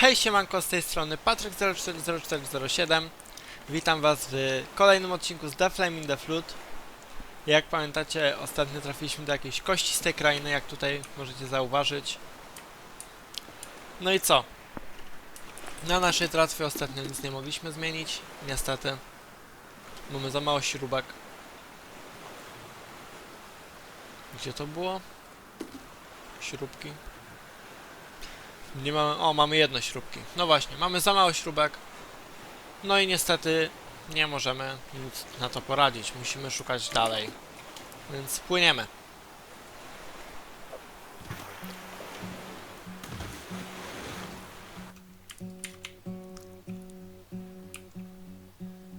Hej siemanko, z tej strony Patryk040407 Witam was w kolejnym odcinku z The Flame the Flood Jak pamiętacie, ostatnio trafiliśmy do jakiejś kości z tej krainy, jak tutaj możecie zauważyć. No i co? Na naszej tratwie ostatnio nic nie mogliśmy zmienić, niestety. Mamy za mało śrubek. Gdzie to było? Śrubki nie mamy. O, mamy jedno śrubki. No właśnie, mamy za mało śrubek. No i niestety nie możemy nic na to poradzić. Musimy szukać dalej. Więc płyniemy.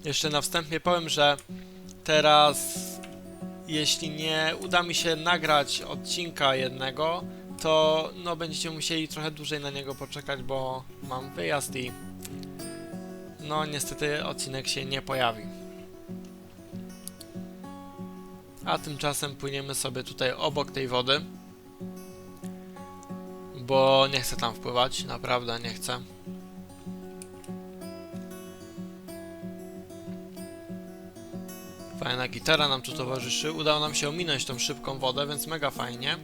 Jeszcze na wstępie powiem, że teraz jeśli nie uda mi się nagrać odcinka jednego, to no będziecie musieli trochę dłużej na niego poczekać, bo mam wyjazd i no niestety odcinek się nie pojawi. A tymczasem płyniemy sobie tutaj obok tej wody, bo nie chcę tam wpływać, naprawdę nie chcę. Fajna gitara nam tu towarzyszy. Udało nam się ominąć tą szybką wodę, więc mega fajnie.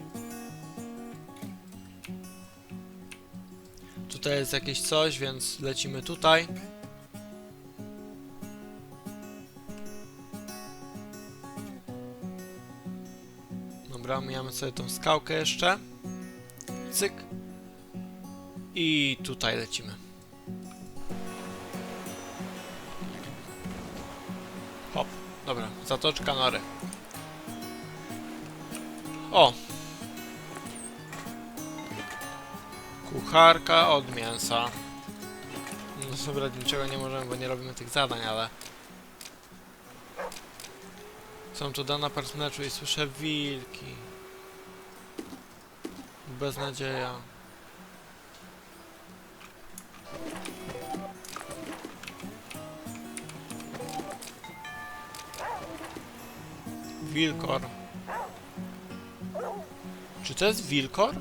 Tutaj jest jakieś coś, więc lecimy tutaj. Dobra, mijamy sobie tą skałkę jeszcze. Cyk. I tutaj lecimy. Hop, dobra, zatoczka nory. O, Kucharka od mięsa. No zebrać niczego nie możemy, bo nie robimy tych zadań, ale... Są tu dana partnerzu i słyszę wilki. Beznadzieja. Wilkor. Czy to jest wilkor?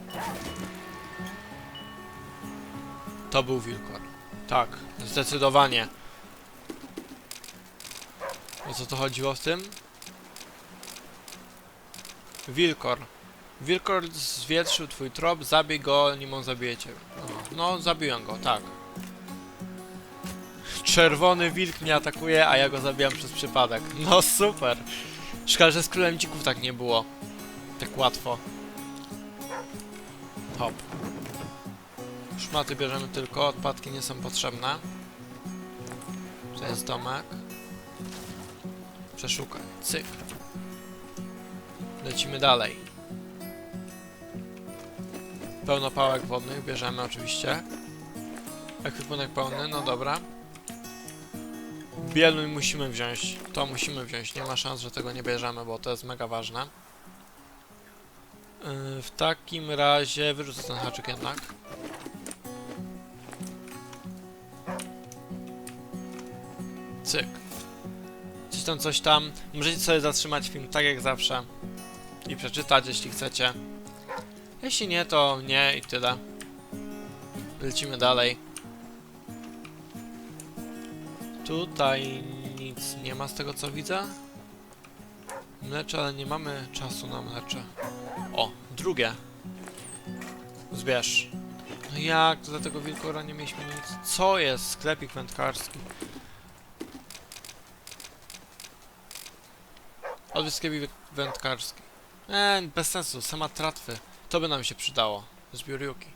To był wilkor. Tak, zdecydowanie. O co to chodziło w tym? Wilkor. Wilkor zwietrzył twój trop, zabij go, nim on no, zabiłem go, tak. Czerwony wilk mnie atakuje, a ja go zabijam przez przypadek. No super. Szkoda, że z królem dzików tak nie było. Tak łatwo. Hop. Szmaty bierzemy tylko, odpadki nie są potrzebne. To jest domek. Przeszukaj. Cyk. Lecimy dalej. Pełno pałek wodnych bierzemy oczywiście. Ekwipunek pełny, no dobra. Bieluj musimy wziąć. To musimy wziąć. Nie ma szans, że tego nie bierzemy, bo to jest mega ważne. Yy, w takim razie wyrzucę ten haczyk jednak. Cyk. Coś tam, coś tam. Możecie sobie zatrzymać film tak jak zawsze. I przeczytać, jeśli chcecie. Jeśli nie, to nie i tyle. Lecimy dalej. Tutaj nic nie ma z tego co widzę. Mlecze, ale nie mamy czasu na mlecze. O, drugie. Zbierz. No jak? Do tego wilkora nie mieliśmy nic. Co jest? Sklepik wędkarski. Odwiedź sklepik wędkarski. Eee, bez sensu, sama tratwy. To by nam się przydało. Zbiór Yuki.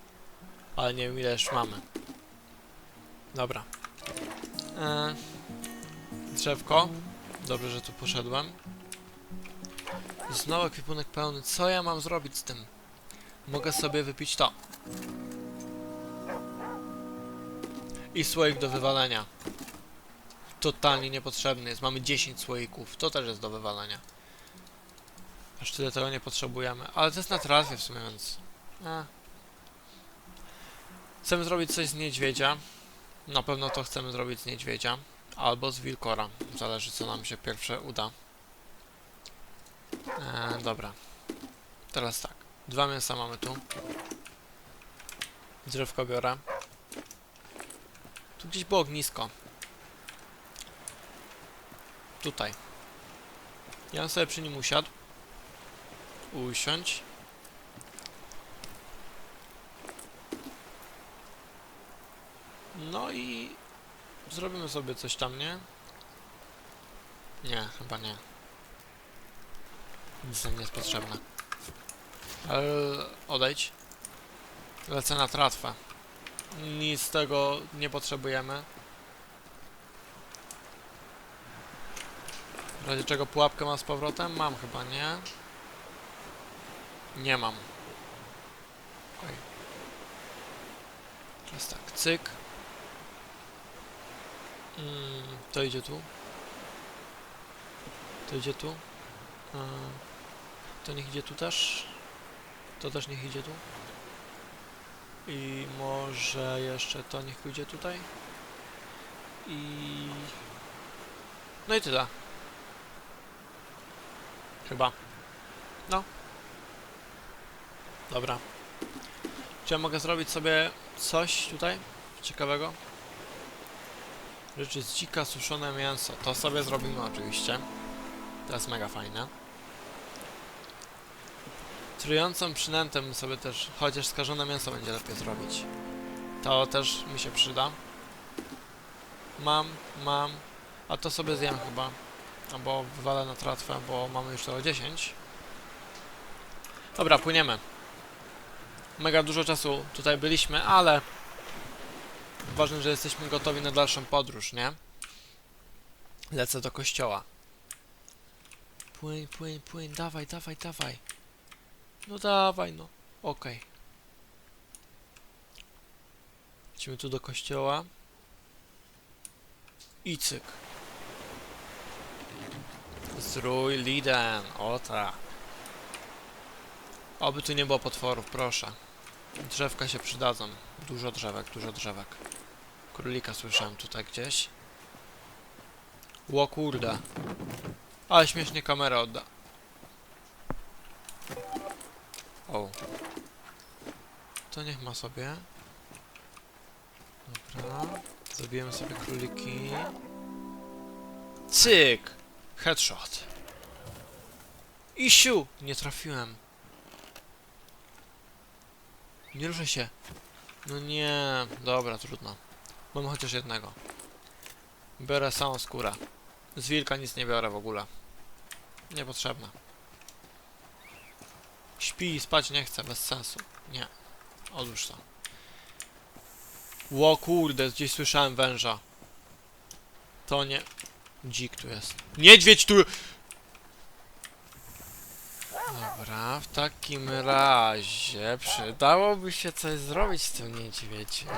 Ale nie wiem ile już mamy. Dobra. Eee, drzewko. Dobrze, że tu poszedłem. Znowu ekwipunek pełny. Co ja mam zrobić z tym? Mogę sobie wypić to. I słoik do wywalenia. Totalnie niepotrzebny jest. Mamy 10 słoików. To też jest do wywalenia. Aż tyle tego nie potrzebujemy. Ale to jest na tratwie w sumie, więc... E. Chcemy zrobić coś z niedźwiedzia. Na pewno to chcemy zrobić z niedźwiedzia. Albo z wilkora. Zależy co nam się pierwsze uda. E, dobra. Teraz tak. Dwa mięsa mamy tu. Drzewko biorę. Tu gdzieś było ognisko. Tutaj. Ja sobie przy nim usiadł. Usiąść. No i zrobimy sobie coś tam, nie? Nie, chyba nie. Nic nam nie jest potrzebne. Ale odejdź. Lecę na tratwę. Nic z tego nie potrzebujemy. W razie czego pułapkę mam z powrotem? Mam chyba, nie? Nie mam. Oj. Teraz tak, cyk. Mm, to idzie tu. To idzie tu. To niech idzie tu też. To też niech idzie tu. I może jeszcze to niech pójdzie tutaj. I... No i tyle. Chyba. No. Dobra. Czy ja mogę zrobić sobie coś tutaj ciekawego? Rzeczy z dzika, suszone mięso. To sobie zrobimy oczywiście. To jest mega fajne. Trującą przynętę sobie też, chociaż skażone mięso będzie lepiej zrobić. To też mi się przyda. Mam, mam. A to sobie zjem chyba. Albo wywalę na tratwę, bo mamy już to o 10. Dobra, płyniemy. Mega dużo czasu tutaj byliśmy, ale ważne, że jesteśmy gotowi na dalszą podróż, nie? Lecę do kościoła. Płyń, płyń, płyń, dawaj, dawaj, dawaj. No dawaj, no. Okej. Lecimy tu do kościoła. I cyk. Zrój Liden. O tak. Oby tu nie było potworów, proszę. Drzewka się przydadzą. Dużo drzewek, dużo drzewek. Królika słyszałem tutaj gdzieś. Ło kurde. Ale śmiesznie kamerę odda. O. To niech ma sobie. Dobra. Zabijemy sobie króliki. Cyk! Headshot. Isiu! Nie trafiłem. Nie ruszę się. No nie. Dobra, trudno. Mam chociaż jednego. Biorę samą skórę. Z wilka nic nie biorę w ogóle. Niepotrzebne. Śpi, spać nie chcę, bez sensu. Nie. Odłóż to. Ło kurde, gdzieś słyszałem węża. To nie... Dzik tu jest. Niedźwiedź tu... Dobra, w takim razie przydałoby się coś zrobić z tym niedźwiedziem.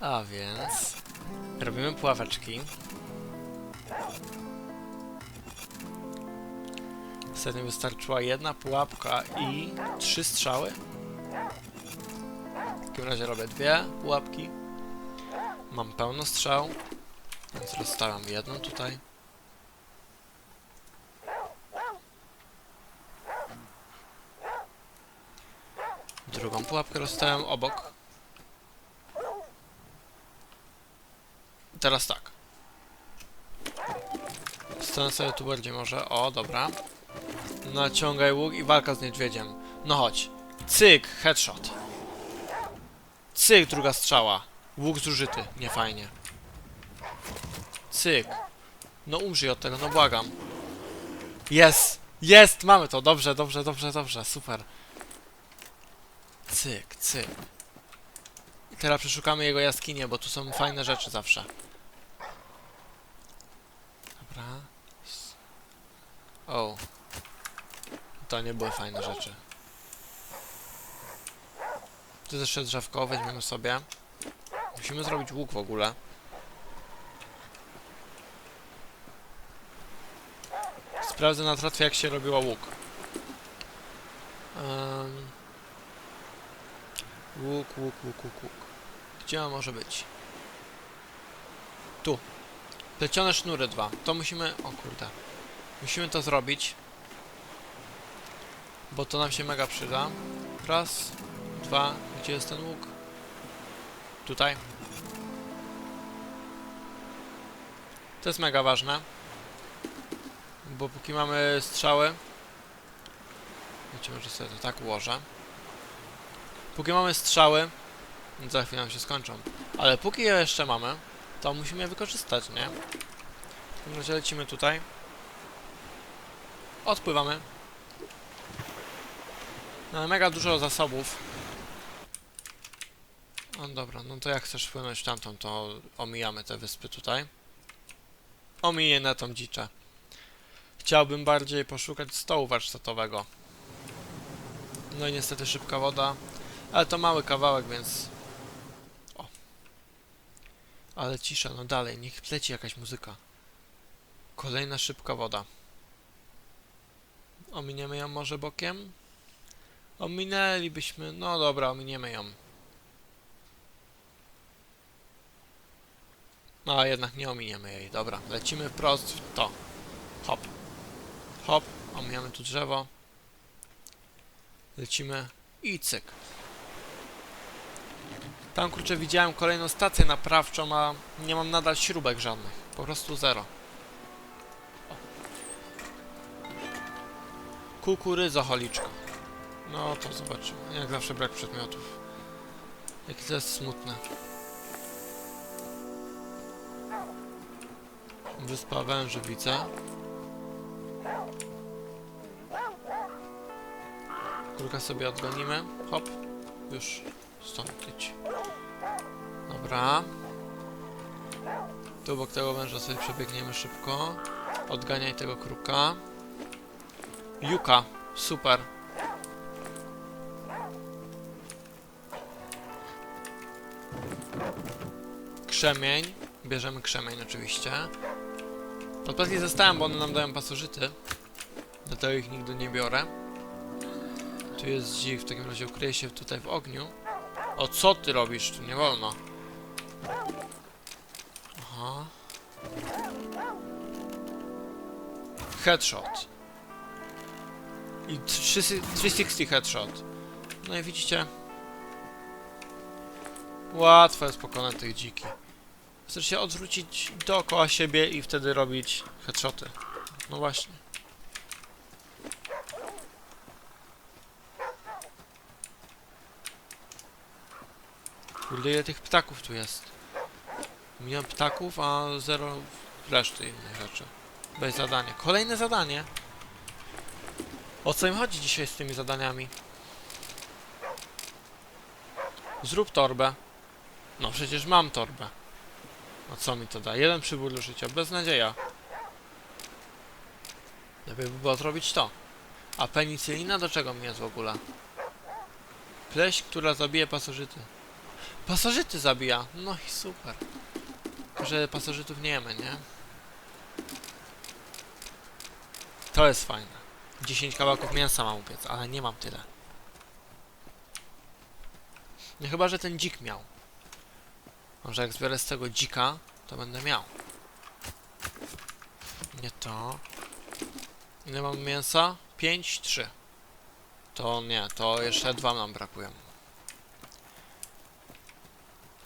A więc... Robimy puławeczki. Ostatnio wystarczyła jedna pułapka i trzy strzały. W takim razie robię dwie pułapki. Mam pełno strzał, więc rozstawiam jedną tutaj. Drugą pułapkę rozstawiam obok. Teraz tak. Stanę sobie tu bardziej może. O, dobra. Naciągaj łuk i walka z niedźwiedziem. No chodź. Cyk, headshot. Cyk, druga strzała. Łuk zużyty, nie fajnie. Cyk. No umrzyj od tego, no błagam. Jest! Jest! Mamy to! Dobrze, dobrze, dobrze, dobrze, super. Cyk, cyk. I teraz przeszukamy jego jaskinię, bo tu są fajne rzeczy zawsze. Dobra. O. To nie były fajne rzeczy. Tu jeszcze drzewko, weźmiemy sobie. Musimy zrobić łuk w ogóle. Sprawdzę na tratwie jak się robiło łuk. Em, Łuk, łuk, łuk, łuk, łuk. Gdzie on może być? Tu. Plecione sznury dwa. To musimy... O kurde. Musimy to zrobić. Bo to nam się mega przyda. Raz, dwa. Gdzie jest ten łuk? Tutaj. To jest mega ważne. Bo póki mamy strzały... Wiecie, może sobie to tak ułożę. Póki mamy strzały, za chwilę nam się skończą. Ale póki je jeszcze mamy, to musimy je wykorzystać, nie? W takim razie lecimy tutaj. Odpływamy. Mamy mega dużo zasobów. No dobra, no to jak chcesz wpłynąć tamtą, to omijamy te wyspy tutaj. Omiję na tą dziczę. Chciałbym bardziej poszukać stołu warsztatowego. No i niestety szybka woda. Ale to mały kawałek, więc... O. Ale cisza, no dalej, niech leci jakaś muzyka. Kolejna szybka woda. Ominiemy ją może bokiem? Ominęlibyśmy... No dobra, ominiemy ją. No, a jednak nie ominiemy jej. Dobra, lecimy wprost w to. Hop. Hop, omijamy tu drzewo. Lecimy i cyk. Tam kurczę widziałem kolejną stację naprawczą, a nie mam nadal śrubek żadnych. Po prostu zero. Kukurydza holiczka. No to zobaczymy. Jak zawsze brak przedmiotów. Jakie to jest smutne. Wyspa węży widzę. Kurka sobie odgonimy. Hop. Już stąd idź. Dobra. Tu obok tego węża sobie przebiegniemy szybko. Odganiaj tego kruka. Juka. Super. Krzemień. Bierzemy krzemień oczywiście. Odpadki zostałem, bo one nam dają pasożyty. Dlatego ich nigdy nie biorę. Tu jest dzik, w takim razie ukryję się tutaj w ogniu. O, co ty robisz? Tu nie wolno. Aha. Headshot. I 3, 360 headshot. No i widzicie? Łatwo jest pokonać tych dziki. Chcesz się odwrócić dookoła siebie i wtedy robić headshoty. No właśnie. Kurde, ile tych ptaków tu jest? Milion ptaków, a zero reszty innych rzeczy. Bez zadania. Kolejne zadanie! O co im chodzi dzisiaj z tymi zadaniami? Zrób torbę. No przecież mam torbę. A co mi to da? Jeden przybór do życia. Beznadzieja. Lepiej by było zrobić to. A penicylina do czego mi jest w ogóle? Pleść, która zabije pasożyty. Pasożyty zabija! No i super. Że pasożytów nie jemy, nie? To jest fajne. 10 kawałków mięsa mam upiec, ale nie mam tyle. No chyba, że ten dzik miał. Może jak zbiorę z tego dzika, to będę miał. Nie to. Ile mam mięsa? 5, 3. To nie, to jeszcze dwa nam brakują.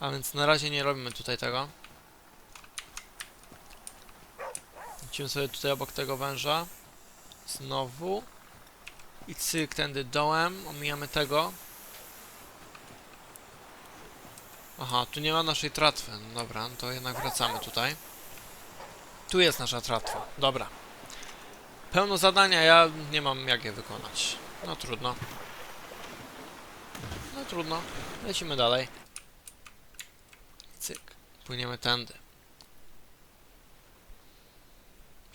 A więc na razie nie robimy tutaj tego. Lecimy sobie tutaj obok tego węża. Znowu. I cyk tędy dołem. Omijamy tego. Aha, tu nie ma naszej tratwy. No dobra, no to jednak wracamy tutaj. Tu jest nasza tratwa. Dobra. Pełno zadania, ja nie mam jak je wykonać. No trudno. No trudno. Lecimy dalej. Cyk. Płyniemy tędy.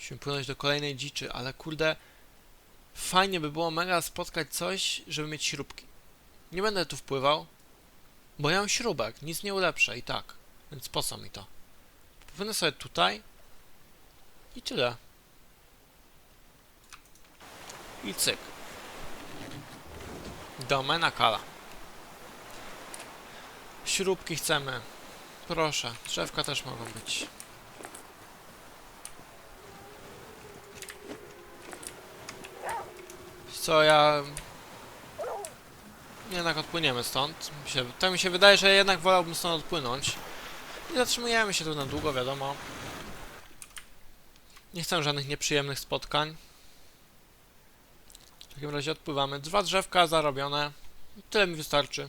Musimy płynąć do kolejnej dziczy, ale kurde... Fajnie by było mega spotkać coś, żeby mieć śrubki. Nie będę tu wpływał, bo ja mam śrubek, nic nie ulepszę i tak. Więc po co mi to? Płynę sobie tutaj i tyle. I cyk. Domena kala. Śrubki chcemy. Proszę, drzewka też mogą być. Co ja... jednak odpłyniemy stąd. Się, tak mi się wydaje, że jednak wolałbym stąd odpłynąć. Nie zatrzymujemy się tu na długo, wiadomo. Nie chcę żadnych nieprzyjemnych spotkań. W takim razie odpływamy. Dwa drzewka zarobione. Tyle mi wystarczy.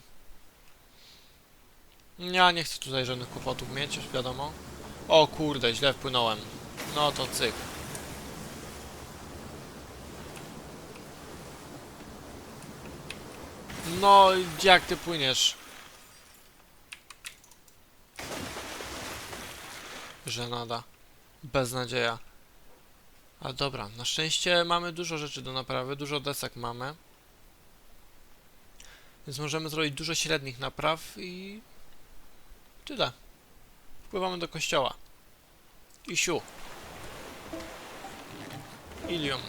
Ja nie chcę tutaj żadnych kłopotów mieć, wiadomo. O kurde, źle wpłynąłem. No to cyk. No, jak ty płyniesz? Żenada. Beznadzieja. A dobra, na szczęście mamy dużo rzeczy do naprawy, dużo desek mamy. Więc możemy zrobić dużo średnich napraw i... Tyle. Wpływamy do kościoła. I siu. Ilium.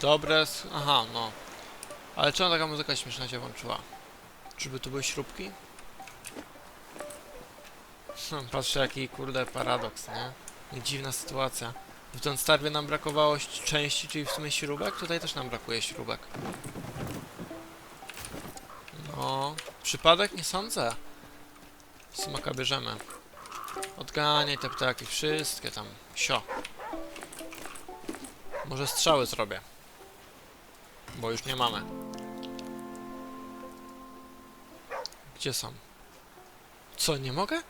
Dobre... Aha, no. Ale czemu taka muzyka śmieszna się włączyła? Czyby tu były śrubki? Hmm, Patrzcie jaki kurde paradoks, nie? Dziwna sytuacja. W Don't Starve nam brakowało części, czyli w sumie śrubek, tutaj też nam brakuje śrubek. No, przypadek? Nie sądzę. Smaka bierzemy. Odganiaj te ptaki, wszystkie tam. Sio. Może strzały zrobię. Bo już nie mamy. Gdzie są? Co, nie mogę?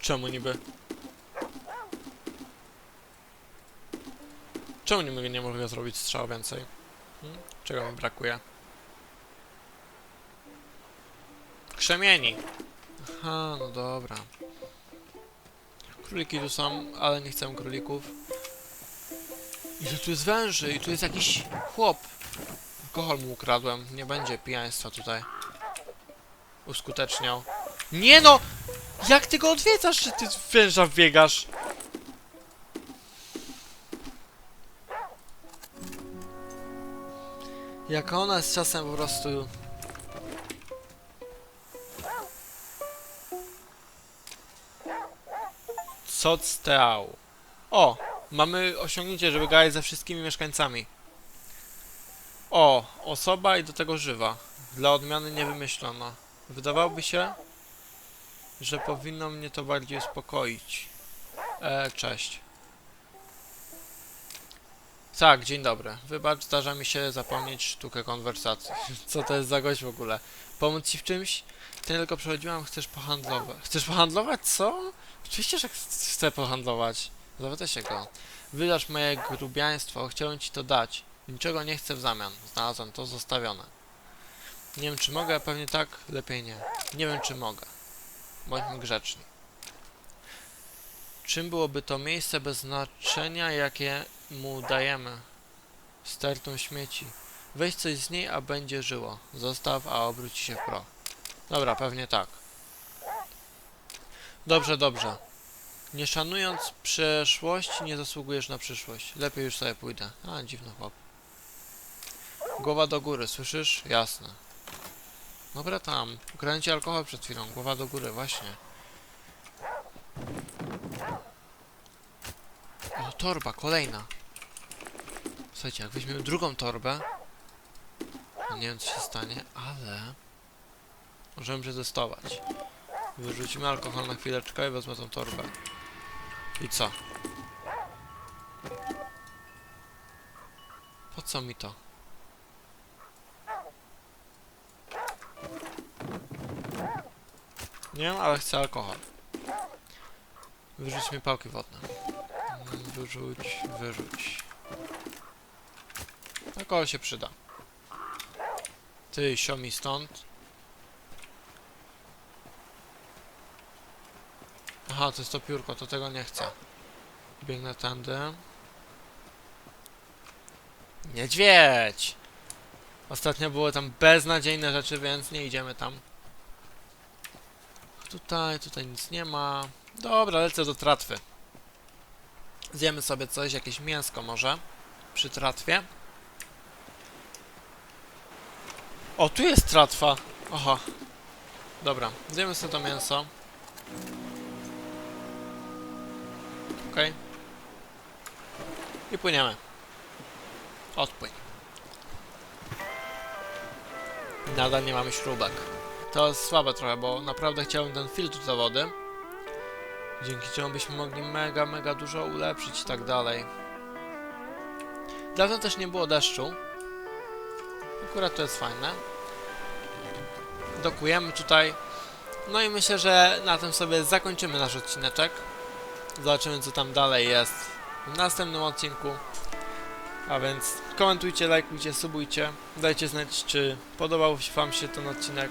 Czemu niby? Czemu niby nie mogę zrobić strzał więcej? Hmm? Czego mi brakuje? Krzemieni. Aha, no dobra. Króliki tu są, ale nie chcę królików. Ile tu jest węży i tu jest jakiś chłop. Alkohol mu ukradłem. Nie będzie pijaństwa tutaj. Uskuteczniał. Nie no! Jak ty go odwiedzasz, ty węża biegasz? Jaka ona jest czasem po prostu... Co stał? O! Mamy osiągnięcie, żeby gadać ze wszystkimi mieszkańcami. O! Osoba i do tego żywa. Dla odmiany nie wymyślono. Wydawałoby się, że powinno mnie to bardziej uspokoić. E, cześć. Tak, dzień dobry. Wybacz, zdarza mi się zapomnieć sztukę konwersacji. Co to jest za gość w ogóle? Pomóc ci w czymś? Ty tylko przechodziłam, chcesz pohandlować. Chcesz pohandlować? Co? Oczywiście, że ch- chcę pohandlować. Zapytaj się go. Wydacz moje grubiaństwo, chciałem ci to dać. Niczego nie chcę w zamian. Znalazłem to zostawione. Nie wiem, czy mogę, pewnie tak, lepiej nie. Nie wiem, czy mogę. Bądźmy grzeczni. Czym byłoby to miejsce bez znaczenia, jakie mu dajemy? Stertą śmieci. Weź coś z niej, a będzie żyło. Zostaw, a obróci się w proch. Dobra, pewnie tak. Dobrze, dobrze. Nie szanując przeszłości, nie zasługujesz na przyszłość. Lepiej już sobie pójdę. A, dziwny chłop. Głowa do góry, słyszysz? Jasne. Dobra tam. Ci alkohol przed chwilą. Głowa do góry, właśnie. O, torba, kolejna. Słuchajcie, jak weźmiemy drugą torbę, to nie wiem co się stanie, ale możemy przetestować. Wyrzucimy alkohol na chwileczkę i wezmę tą torbę. I co? Po co mi to? Nie ale chcę alkohol. Wyrzuć mi pałki wodne. Mm, Wyrzuć, wyrzuć. Alkohol się przyda. Ty, sio mi stąd. Aha, to jest to piórko, to tego nie chcę. Biegnę tędy. Niedźwiedź! Ostatnio były tam beznadziejne rzeczy, więc nie idziemy tam. Tutaj, tutaj nic nie ma. Dobra, lecę do tratwy. Zjemy sobie coś, jakieś mięsko może. Przy tratwie. O, tu jest tratwa. Aha. Dobra, zjemy sobie to mięso. Okej. I płyniemy. Odpłyń. Nadal nie mamy śrubek. To jest słabe trochę, bo naprawdę chciałem ten filtr do wody. Dzięki czemu byśmy mogli mega, mega dużo ulepszyć i tak dalej. Dawno też nie było deszczu. Akurat to jest fajne. Dokujemy tutaj. No i myślę, że na tym sobie zakończymy nasz odcineczek. Zobaczymy co tam dalej jest w następnym odcinku. A więc komentujcie, lajkujcie, subujcie. Dajcie znać, czy podobał Wam się ten odcinek.